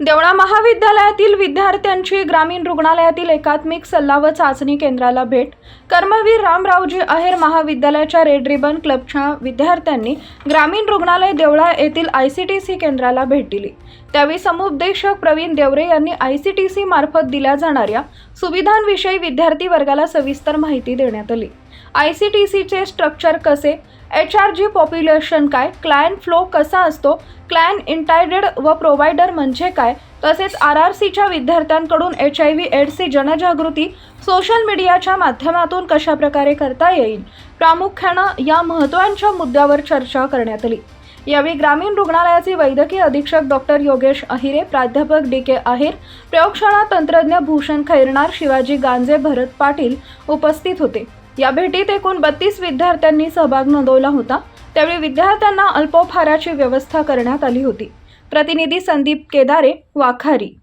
देवळा महाविद्यालयातील विद्यार्थ्यांची ग्रामीण रुग्णालयातील एकात्मिक सल्ला व चाचणी केंद्राला भेट. कर्मवीर रामरावजी अहेर महाविद्यालयाच्या रेड रिबन क्लबच्या विद्यार्थ्यांनी ग्रामीण रुग्णालय देवळा येथील आय सी टी सी केंद्राला भेट दिली. त्यावेळी समुपदेशक प्रवीण देवरे यांनी आय सी टी सी मार्फत दिल्या जाणाऱ्या सुविधांविषयी विद्यार्थी वर्गाला सविस्तर माहिती देण्यात आली. आय सी टी सीचे स्ट्रक्चर कसे? एच आर जी पॉप्युलेशन काय? क्लायंट फ्लो कसा असतो? क्लायंट इंटायडेड व प्रोव्हायडर म्हणजे काय? तसेच आर आर सीच्या विद्यार्थ्यांकडून एच आय व्ही एड्सची जनजागृती सोशल मीडियाच्या माध्यमातून कशाप्रकारे करता येईल? प्रामुख्यानं या महत्त्वांच्या मुद्द्यावर चर्चा करण्यात आली. यावेळी ग्रामीण रुग्णालयाचे वैद्यकीय अधीक्षक डॉक्टर योगेश अहिरे प्राध्यापक डी के आहेर प्रयोगशाळा तंत्रज्ञ भूषण खैरणार शिवाजी गांजे भरत पाटील उपस्थित होते. या भेटीत एकूण बत्तीस विद्यार्थ्यांनी सहभाग नोंदवला होता. त्यावेळी विद्यार्थ्यांना अल्पोपहाराची व्यवस्था करण्यात आली होती. प्रतिनिधी संदीप केदारे वाखारी.